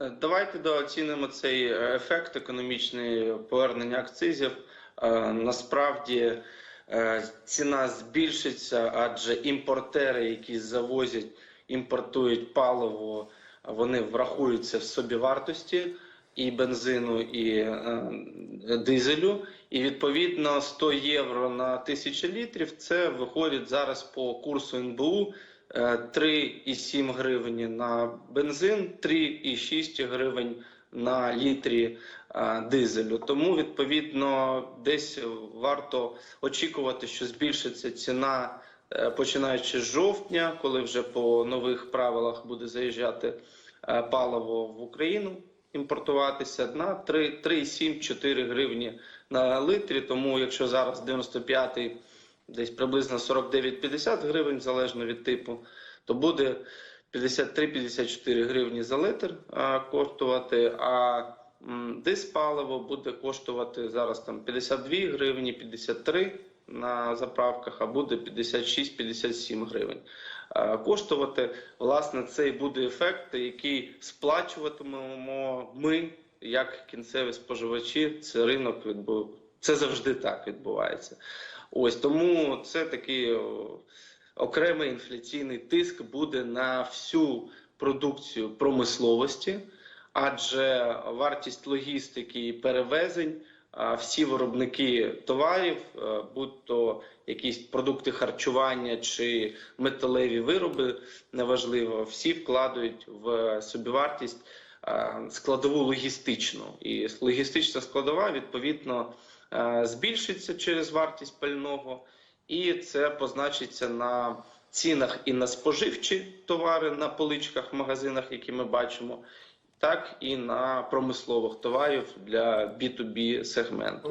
Е, Давайте дооцінимо цей е, ефект економічний повернення акцизів. Е, Насправді ціна збільшиться, адже імпортери, які завозять, імпортують паливо, вони врахуються в собівартості і бензину, і дизелю. І відповідно 100 євро на 1000 літрів це виходить зараз по курсу НБУ 3,7 гривні на бензин, 3,6 гривень на літрі е, дизелю. Тому відповідно десь варто очікувати, що збільшиться ціна. е, Починаючи з жовтня, коли вже по нових правилах буде заїжджати е, паливо в Україну, імпортуватися на 3, 3,7-4 гривні на литрі. Тому якщо зараз 95-й десь приблизно 49-50 гривень, залежно від типу, то буде 53-54 гривні за литр а, коштувати. А м, диспаливо буде коштувати зараз там 52 гривні, 53 на заправках, а буде 56-57 гривень. Коштувати власне цей буде ефект, який сплачуватимемо ми як кінцеві споживачі. Це ринок відбув. Це завжди так відбувається. Ось тому це такий окремий інфляційний тиск буде на всю продукцію промисловості, адже вартість логістики і перевезень, всі виробники товарів, е, будь то якісь продукти харчування чи металеві вироби, неважливо, всі вкладають в собівартість складову логістичну. І логістична складова відповідно е, збільшиться через вартість пального, і це позначиться на цінах і на споживчі товари на поличках магазинах, які ми бачимо, так і на промислових товарів для B2B сегменту.